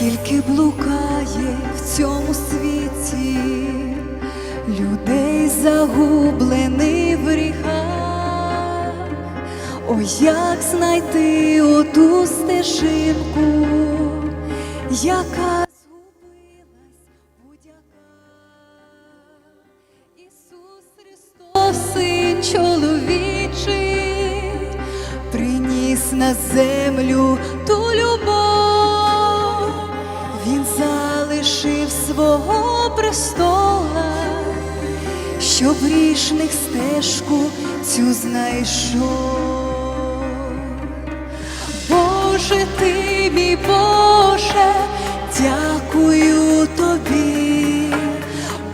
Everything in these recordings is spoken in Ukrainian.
Скільки блукає в цьому світі людей загублених в гріхах, Ой, як знайти оту стежинку, яка згубилась будь-яка. Ісус Христос, Син чоловічий, приніс на землю ту любов, свого престола, щоб грішних стежку цю знайшов. Боже, ти мій Боже, дякую тобі,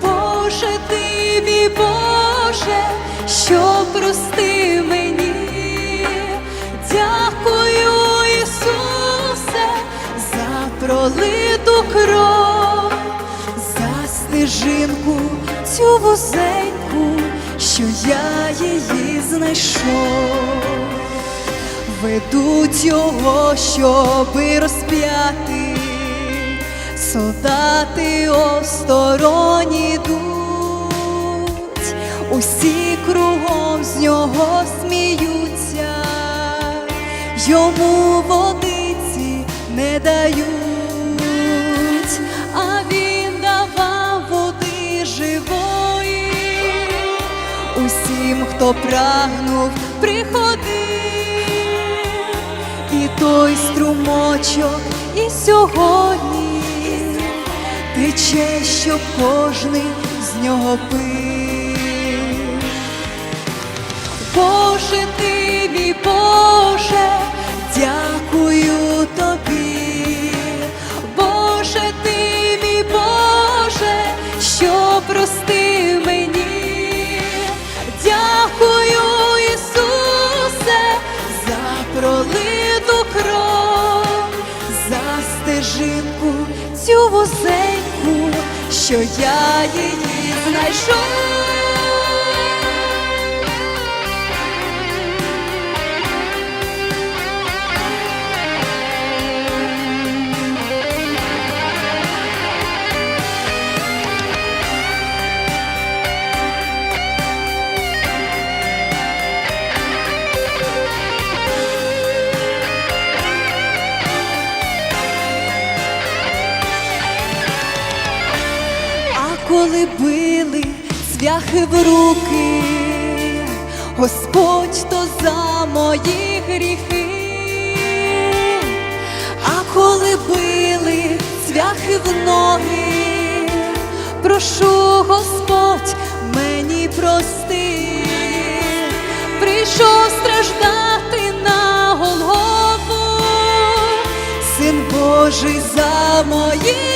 Боже, ти мій Боже, що прости мені, дякую, Ісусе, за пролиту кров, стежинку цю вузеньку, що я її знайшов. Ведуть його, щоби розп'яти, солдати осторонь ідуть, усі кругом з нього сміються, йому водиці не дають, усім, хто прагнув, приходив, і той струмочок, і сьогодні. Тече, щоб кожний з нього пив. Боже, ти мій Боже, дякую тобі, Боже, ти мій Боже, що простив вузеньку, що я її знайшов. Коли били цвяхи в руки, Господь то за мої гріхи, а коли били цвяхи в ноги, прошу Господь мені прости, прийшов страждати на Голгофу, Син Божий за мої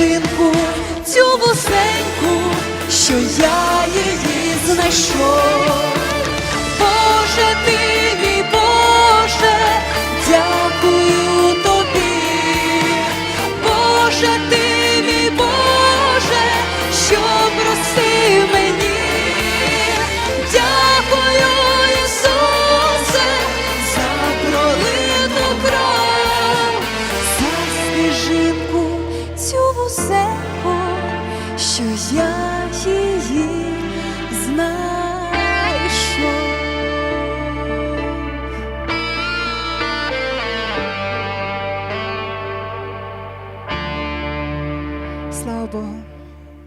за цю вусеньку, що я її знайшов. все, що я.